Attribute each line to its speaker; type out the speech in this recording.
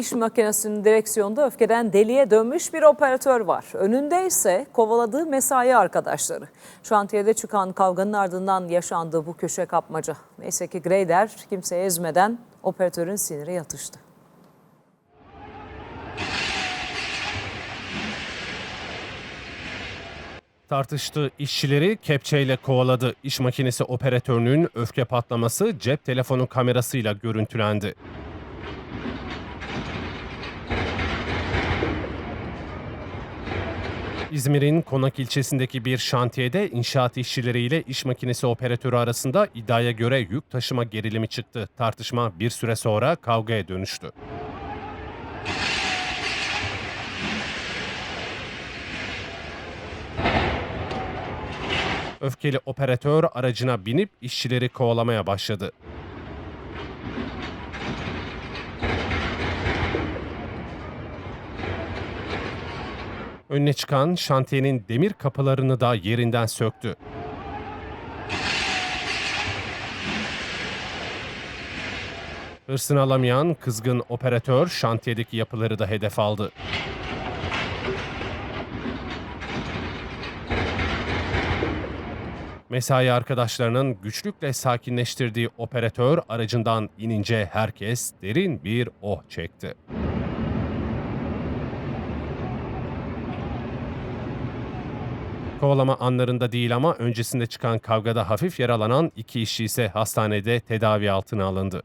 Speaker 1: İş makinesinin direksiyonda öfkeden deliye dönmüş bir operatör var. Önünde ise kovaladığı mesai arkadaşları. Şantiyede çıkan kavganın ardından yaşandı bu köşe kapmaca. Neyse ki Greyder kimseyi ezmeden operatörün siniri yatıştı.
Speaker 2: Tartıştığı işçileri kepçeyle kovaladı. İş makinesi operatörünün öfke patlaması cep telefonu kamerasıyla görüntülendi. İzmir'in Konak ilçesindeki bir şantiyede inşaat işçileriyle iş makinesi operatörü arasında iddiaya göre yük taşıma gerilimi çıktı. Tartışma bir süre sonra kavgaya dönüştü. Öfkeli operatör aracına binip işçileri kovalamaya başladı. Önüne çıkan şantiyenin demir kapılarını da yerinden söktü. Hırsını alamayan kızgın operatör şantiyedeki yapıları da hedef aldı. Mesai arkadaşlarının güçlükle sakinleştirdiği operatör aracından inince herkes derin bir oh çekti. Kovalama anlarında değil ama öncesinde çıkan kavgada hafif yaralanan iki işçi ise hastanede tedavi altına alındı.